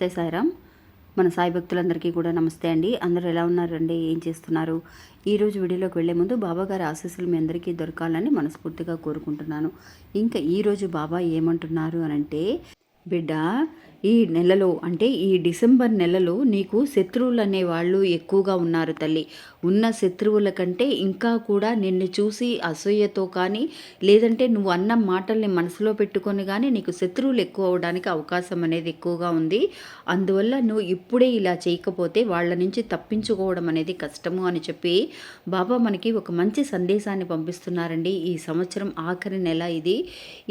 నమస్తే సాయిరామ్. మన సాయి భక్తులందరికీ కూడా నమస్తే అండి. అందరూ ఎలా ఉన్నారండి? ఏం చేస్తున్నారు? ఈరోజు వీడియోలోకి వెళ్ళే ముందు బాబా గారి ఆశీస్సులు మీ అందరికీ దొరకాలని మనస్ఫూర్తిగా కోరుకుంటున్నాను. ఇంకా ఈరోజు బాబా ఏమంటున్నారు అని అంటే బిడ్డ ఈ నెలలో అంటే ఈ డిసెంబర్ నెలలో నీకు శత్రువులు అనే వాళ్ళు ఎక్కువగా ఉన్నారు తల్లి. ఉన్న శత్రువుల కంటే ఇంకా కూడా నిన్ను చూసి అసూయతో కానీ లేదంటే నువ్వు అన్న మాటల్ని మనసులో పెట్టుకొని కానీ నీకు శత్రువులు ఎక్కువ అవడానికి అవకాశం అనేది ఎక్కువగా ఉంది. అందువల్ల నువ్వు ఇప్పుడే ఇలా చేయకపోతే వాళ్ళ నుంచి తప్పించుకోవడం అనేది కష్టము అని చెప్పి బాబా మనకి ఒక మంచి సందేశాన్ని పంపిస్తున్నారండి. ఈ సంవత్సరం ఆఖరి నెల ఇది.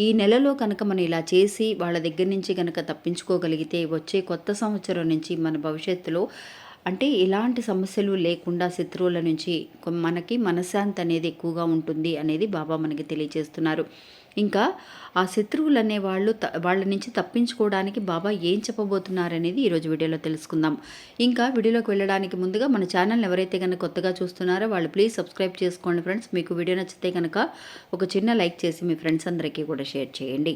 ఈ నెలలో కనుక మనం ఇలా చేసి వాళ్ళ దగ్గర నుంచి నుంచి కనుక తప్పించుకోగలిగితే వచ్చే కొత్త సంవత్సరం నుంచి మన భవిష్యత్తులో అంటే ఎలాంటి సమస్యలు లేకుండా శత్రువుల నుంచి మనకి మనశ్శాంతి అనేది ఎక్కువగా ఉంటుంది అనేది బాబా మనకి తెలియజేస్తున్నారు. ఇంకా ఆ శత్రువులు అనేవాళ్ళు త వాళ్ళ నుంచి తప్పించుకోవడానికి బాబా ఏం చెప్పబోతున్నారు అనేది ఈరోజు వీడియోలో తెలుసుకుందాం. ఇంకా వీడియోలోకి వెళ్ళడానికి ముందుగా మన ఛానల్ని ఎవరైతే కనుక కొత్తగా చూస్తున్నారో వాళ్ళు ప్లీజ్ సబ్స్క్రైబ్ చేసుకోండి ఫ్రెండ్స్. మీకు వీడియో నచ్చితే కనుక ఒక చిన్న లైక్ చేసి మీ ఫ్రెండ్స్ అందరికీ కూడా షేర్ చేయండి.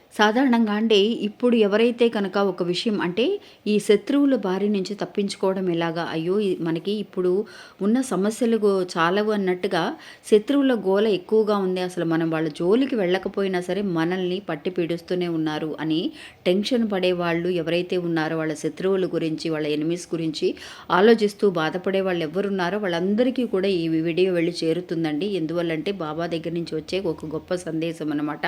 సాధారణంగా అండి ఇప్పుడు ఎవరైతే కనుక ఒక విషయం అంటే ఈ శత్రువుల బారి నుంచి తప్పించుకోవడం ఎలాగా? అయ్యో మనకి ఇప్పుడు ఉన్న సమస్యలు చాలవు అన్నట్టుగా శత్రువుల గోల ఎక్కువగా ఉంది. అసలు మనం వాళ్ళ జోలికి వెళ్ళకపోయినా సరే మనల్ని పట్టి పీడిస్తూనే ఉన్నారు అని టెన్షన్ పడే వాళ్ళు ఎవరైతే ఉన్నారో వాళ్ళ శత్రువుల గురించి వాళ్ళ ఎనిమిస్ గురించి ఆలోచిస్తూ బాధపడే వాళ్ళు ఎవరున్నారో వాళ్ళందరికీ కూడా ఈ వీడియో వెళ్ళి చేరుతుందండి. ఎందువల్లంటే బాబా దగ్గర నుంచి వచ్చే ఒక గొప్ప సందేశం అనమాట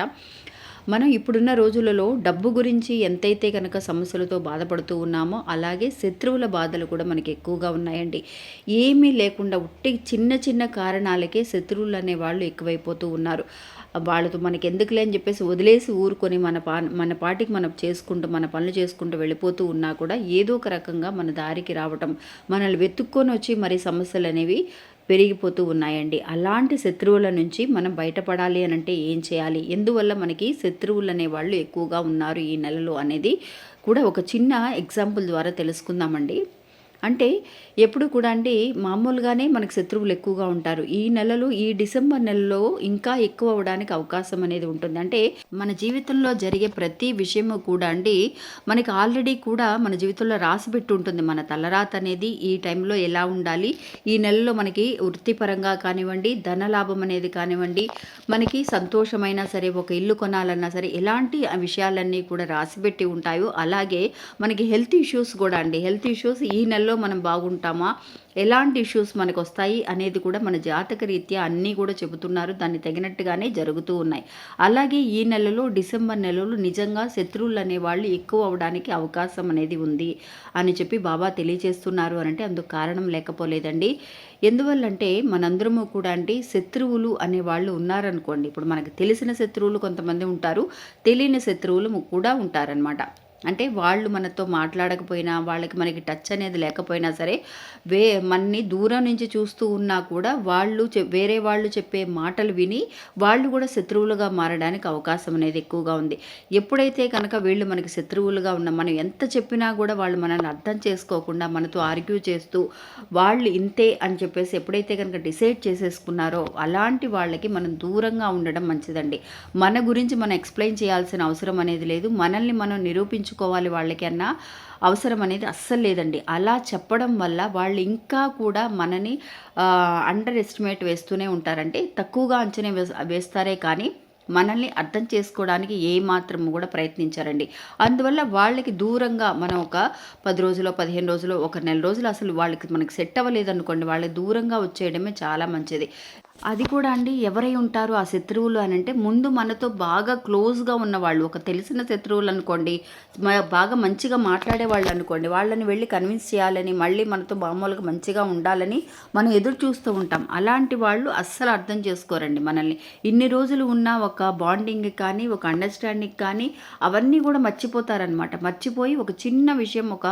మనం ఇప్పుడున్న రోజులలో డబ్బు గురించి ఎంతైతే కనుక సమస్యలతో బాధపడుతూ ఉన్నామో అలాగే శత్రువుల బాధలు కూడా మనకి ఎక్కువగా ఉన్నాయండి. ఏమీ లేకుండా ఉట్టి చిన్న చిన్న కారణాలకే శత్రువులు అనే వాళ్ళు ఎక్కువైపోతూ ఉన్నారు. వాళ్ళతో మనకి ఎందుకులే అని చెప్పేసి వదిలేసి ఊరుకొని మన పా మన పాటికి మనం చేసుకుంటూ మన పనులు చేసుకుంటూ వెళ్ళిపోతూ ఉన్నా కూడా ఏదో ఒక రకంగా మన దారికి రావటం మనల్ని వెతుక్కొని వచ్చి మరి సమస్యలు అనేవి పెరిగిపోతూ ఉన్నాయండి. అలాంటి శత్రువుల నుంచి మనం బయటపడాలి అని అంటే ఏం చేయాలి? ఎందువల్ల మనకి శత్రువులు అనేవాళ్ళు ఎక్కువగా ఉన్నారు ఈ నెలలో అనేది కూడా ఒక చిన్న ఎగ్జాంపుల్ ద్వారా తెలుసుకుందామండి. అంటే ఎప్పుడు కూడా అండి మామూలుగానే మనకు శత్రువులు ఎక్కువగా ఉంటారు. ఈ నెలలో ఈ డిసెంబర్ నెలలో ఇంకా ఎక్కువ అవడానికి అవకాశం అనేది ఉంటుంది. అంటే మన జీవితంలో జరిగే ప్రతి విషయము కూడా అండి మనకి ఆల్రెడీ కూడా మన జీవితంలో రాసి పెట్టి ఉంటుంది. మన తలరాత అనేది ఈ టైంలో ఎలా ఉండాలి? ఈ నెలలో మనకి వృత్తిపరంగా కానివ్వండి ధన లాభం అనేది కానివ్వండి మనకి సంతోషమైనా సరే ఒక ఇల్లు కొనాలన్నా సరే ఎలాంటి విషయాలన్నీ కూడా రాసిపెట్టి ఉంటాయో అలాగే మనకి హెల్త్ ఇష్యూస్ కూడా అండి. హెల్త్ ఇష్యూస్ ఈ నెలలో మనం బాగుంటామా? ఎలాంటి ఇష్యూస్ మనకు వస్తాయి అనేది కూడా మన జాతక రీత్యా అన్నీ కూడా చెబుతున్నారు. దాన్ని తగినట్టుగానే జరుగుతూ ఉన్నాయి. అలాగే ఈ నెలలో డిసెంబర్ నెలలో నిజంగా శత్రువులు అనేవాళ్ళు ఎక్కువ అవడానికి అవకాశం అనేది ఉంది అని చెప్పి బాబా తెలియజేస్తున్నారు అని అంటే అందుకు కారణం లేకపోలేదండి. ఎందువల్లంటే మనందరము కూడా అంటే శత్రువులు అనేవాళ్ళు ఉన్నారనుకోండి. ఇప్పుడు మనకు తెలిసిన శత్రువులు కొంతమంది ఉంటారు. తెలియని శత్రువులు కూడా ఉంటారనమాట అంటే వాళ్ళు మనతో మాట్లాడకపోయినా వాళ్ళకి మనకి టచ్ అనేది లేకపోయినా సరే వే మనని దూరం నుంచి చూస్తూ ఉన్నా కూడా వాళ్ళు వేరే వాళ్ళు చెప్పే మాటలు విని వాళ్ళు కూడా శత్రువులుగా మారడానికి అవకాశం అనేది ఎక్కువగా ఉంది. ఎప్పుడైతే కనుక వీళ్ళు మనకి శత్రువులుగా ఉన్న మనం ఎంత చెప్పినా కూడా వాళ్ళు మనల్ని అర్థం చేసుకోకుండా మనతో ఆర్గ్యూ చేస్తూ వాళ్ళు ఇంతే అని చెప్పేసి ఎప్పుడైతే కనుక డిసైడ్ చేసేసుకున్నారో అలాంటి వాళ్ళకి మనం దూరంగా ఉండడం మంచిదండి. మన గురించి మనం ఎక్స్ప్లెయిన్ చేయాల్సిన అవసరం అనేది లేదు. మనల్ని మనం నిరూపించు వాళ్ళకి వాళ్ళకన్నా అవసరం అనేది అస్సలు లేదండి. అలా చెప్పడం వల్ల వాళ్ళు ఇంకా కూడా మనని అండర్ ఎస్టిమేట్ వేస్తూనే ఉంటారండి. తక్కువగా అంచనా వేస్- వేస్తారే కానీ మనల్ని అర్థం చేసుకోవడానికి ఏ మాత్రం కూడా ప్రయత్నించారండి. అందువల్ల వాళ్ళకి దూరంగా మనం ఒక పది రోజులు పదిహేను రోజులు ఒక నెల రోజులు అసలు వాళ్ళకి మనకి సెట్ అవ్వలేదు అనుకోండి వాళ్ళకి దూరంగా వచ్చేయడమే చాలా మంచిది. అది కూడా అండి ఎవరై ఉంటారు ఆ శత్రువులు అని అంటే ముందు మనతో బాగా క్లోజ్గా ఉన్నవాళ్ళు ఒక తెలిసిన శత్రువులు అనుకోండి బాగా మంచిగా మాట్లాడే వాళ్ళు అనుకోండి వాళ్ళని వెళ్ళి కన్విన్స్ చేయాలని మళ్ళీ మనతో మామూలుగా మంచిగా ఉండాలని మనం ఎదురు చూస్తూ ఉంటాం. అలాంటి వాళ్ళు అస్సలు అర్థం చేసుకోరండి మనల్ని. ఇన్ని రోజులు ఉన్న ఒక బాండింగ్ కానీ ఒక అండర్స్టాండింగ్ కానీ అవన్నీ కూడా మర్చిపోతారనమాట మర్చిపోయి ఒక చిన్న విషయం ఒక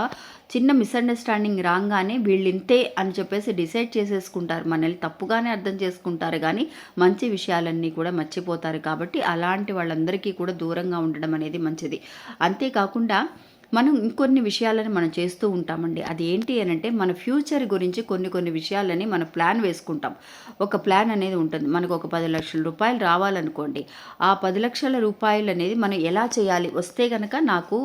చిన్న మిస్అండర్స్టాండింగ్ రాగానే వీళ్ళు ఇంతే అని చెప్పేసి డిసైడ్ చేసేసుకుంటారు. మనల్ని తప్పుగానే అర్థం చేసుకుంటారు. కానీ మంచి విషయాలన్నీ కూడా మర్చిపోతారు. కాబట్టి అలాంటి వాళ్ళందరికీ కూడా దూరంగా ఉండడం అనేది మంచిది. అంతేకాకుండా మనం ఇంకొన్ని విషయాలను మనం చేస్తూ ఉంటామండి. అది ఏంటి అని అంటే మన ఫ్యూచర్ గురించి కొన్ని కొన్ని విషయాలని మన ప్లాన్ వేసుకుంటాం. ఒక ప్లాన్ అనేది ఉంటుంది. మనకు ఒక పది లక్షల రూపాయలు రావాలనుకోండి. ఆ పది లక్షల రూపాయలు అనేది మనం ఎలా చేయాలి? వస్తే కనుక నాకు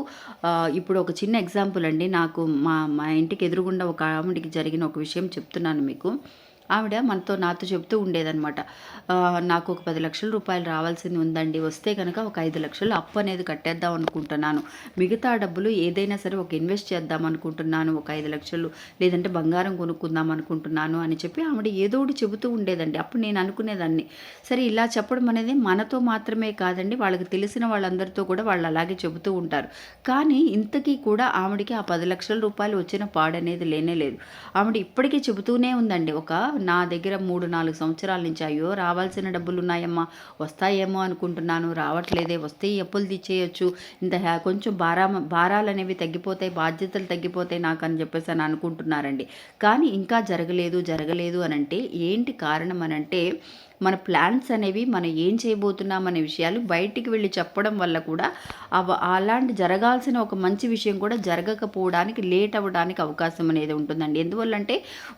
ఇప్పుడు ఒక చిన్న ఎగ్జాంపుల్ అండి. నాకు మా మా ఇంటికి ఎదురుగుండా ఒక ఆవిడికి జరిగిన ఒక విషయం చెప్తున్నాను మీకు. ఆవిడ మనతో నాతో చెబుతూ ఉండేదనమాట నాకు ఒక పది లక్షల రూపాయలు రావాల్సింది ఉందండి. వస్తే కనుక ఒక ఐదు లక్షలు అప్పు అనేది కట్టేద్దాం అనుకుంటున్నాను. మిగతా డబ్బులు ఏదైనా సరే ఒక ఇన్వెస్ట్ చేద్దాం అనుకుంటున్నాను. ఒక ఐదు లక్షలు లేదంటే బంగారం కొనుక్కుందాం అనుకుంటున్నాను అని చెప్పి ఆవిడ ఏదో ఒకటి చెబుతూ ఉండేదండి. అప్పుడు నేను అనుకునేదాన్ని. సరే ఇలా చెప్పడం అనేది మనతో మాత్రమే కాదండి. వాళ్ళకి తెలిసిన వాళ్ళందరితో కూడా వాళ్ళు అలాగే చెబుతూ ఉంటారు. కానీ ఇంతకీ కూడా ఆవిడకి ఆ పది లక్షల రూపాయలు వచ్చిన పాడనేది లేనే లేదు. ఆవిడ ఇప్పటికీ చెబుతూనే ఉందండి. ఒక నా దగ్గర మూడు నాలుగు సంవత్సరాల నుంచి అయ్యో రావాల్సిన డబ్బులు ఉన్నాయమ్మా వస్తాయేమో అనుకుంటున్నాను రావట్లేదే వస్తే అప్పులు తీసేయచ్చు. ఇంత హ్యా- కొంచెం భారా భారాలు అనేవి తగ్గిపోతాయి బాధ్యతలు తగ్గిపోతాయి నాకు అని చెప్పేసి అని అనుకుంటున్నారండి. కానీ ఇంకా జరగలేదు జరగలేదు అని అంటే ఏంటి కారణం అనంటే మన ప్లాన్స్ అనేవి మనం ఏం చేయబోతున్నాం అనే విషయాలు బయటికి వెళ్ళి చెప్పడం వల్ల కూడా అవ అలాంటి జరగాల్సిన ఒక మంచి విషయం కూడా జరగకపోవడానికి లేట్ అవ్వడానికి అవకాశం అనేది ఉంటుందండి. ఎందువల్లంటే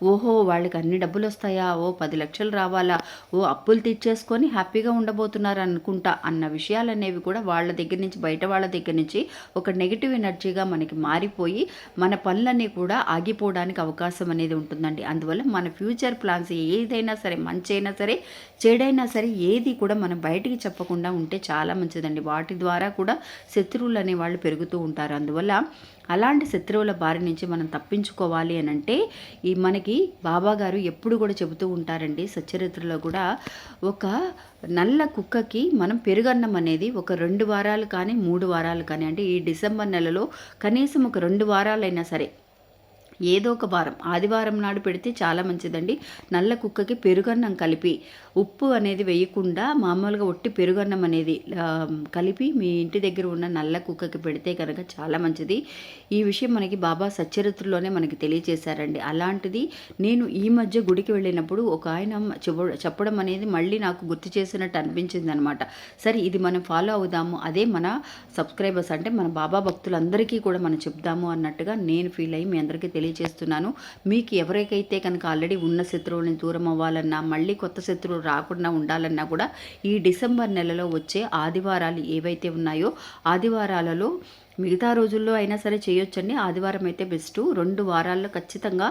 ఓహో వాళ్ళకి అన్ని డబ్బులు వస్తాయా? ఓ పది లక్షలు రావాలా? ఓ అప్పులు తీర్చేసుకొని హ్యాపీగా ఉండబోతున్నారు అనుకుంటా అన్న విషయాలు అనేవి కూడా వాళ్ళ దగ్గర నుంచి బయట వాళ్ళ దగ్గర నుంచి ఒక నెగిటివ్ ఎనర్జీగా మనకి మారిపోయి మన పనులన్నీ కూడా ఆగిపోవడానికి అవకాశం అనేది ఉంటుందండి. అందువల్ల మన ఫ్యూచర్ ప్లాన్స్ ఏదైనా సరే మంచి అయినా సరే చెడైనా సరే ఏది కూడా మనం బయటికి చెప్పకుండా ఉంటే చాలా మంచిదండి. వాటి ద్వారా కూడా శత్రువులు అనేవాళ్ళు పెరుగుతూ ఉంటారు. అందువల్ల అలాంటి శత్రువుల బారి నుంచి మనం తప్పించుకోవాలి అని అంటే ఈ మనకి బాబా గారు ఎప్పుడు కూడా చెబుతూ ఉంటారండి. సచ్చరిత్రలో కూడా ఒక నల్ల కుక్కకి మనం పెరుగన్నం అనేది ఒక రెండు వారాలు కానీ మూడు వారాలు కానీ అంటే ఈ డిసెంబర్ నెలలో కనీసం ఒక రెండు వారాలైనా సరే ఏదో ఒక వారం ఆదివారం నాడు పెడితే చాలా మంచిదండి. నల్ల కుక్కకి పెరుగన్నం కలిపి ఉప్పు అనేది వేయకుండా మామూలుగా ఒట్టి పెరుగన్నం అనేది కలిపి మీ ఇంటి దగ్గర ఉన్న నల్ల కుక్కకి పెడితే కనుక చాలా మంచిది. ఈ విషయం మనకి బాబా సచ్చరిత్రలోనే మనకి తెలియజేశారండి అలాంటిది నేను ఈ మధ్య గుడికి వెళ్ళినప్పుడు ఒక ఆయన చెప్పడం అనేది మళ్ళీ నాకు గుర్తు చేసినట్టు అనిపించింది అనమాట సరే ఇది మనం ఫాలో అవుదాము. అదే మన సబ్స్క్రైబర్స్ అంటే మన బాబా భక్తులందరికీ కూడా మనం చెప్దాము అన్నట్టుగా నేను ఫీల్ అయ్యి మీ అందరికీ తెలియజేస్తున్నాను మీకు ఎవరికైతే కనుక ఆల్రెడీ ఉన్న శత్రువుని దూరం అవ్వాలన్నా మళ్ళీ కొత్త శత్రువులు రాకుండా ఉండాలన్నా కూడా ఈ డిసెంబర్ నెలలో వచ్చే ఆదివారాలు ఏవైతే ఉన్నాయో ఆదివారాలలో మిగతా రోజుల్లో అయినా సరే చేయొచ్చండి. ఆదివారం అయితే బెస్ట్ రెండు వారాల్లో ఖచ్చితంగా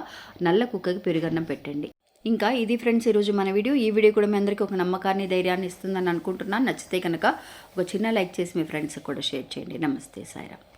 నల్ల కుక్కకి పెరుగన్నం పెట్టండి. ఇంకా ఇది ఫ్రెండ్స్ ఈరోజు మన వీడియో. ఈ వీడియో కూడా మీ అందరికీ ఒక నమ్మకాన్ని ధైర్యాన్ని ఇస్తుందని అనుకుంటున్నాను. నచ్చితే కనుక ఒక చిన్న లైక్ చేసి మీ ఫ్రెండ్స్కి కూడా షేర్ చేయండి. నమస్తే సాయిరామ్.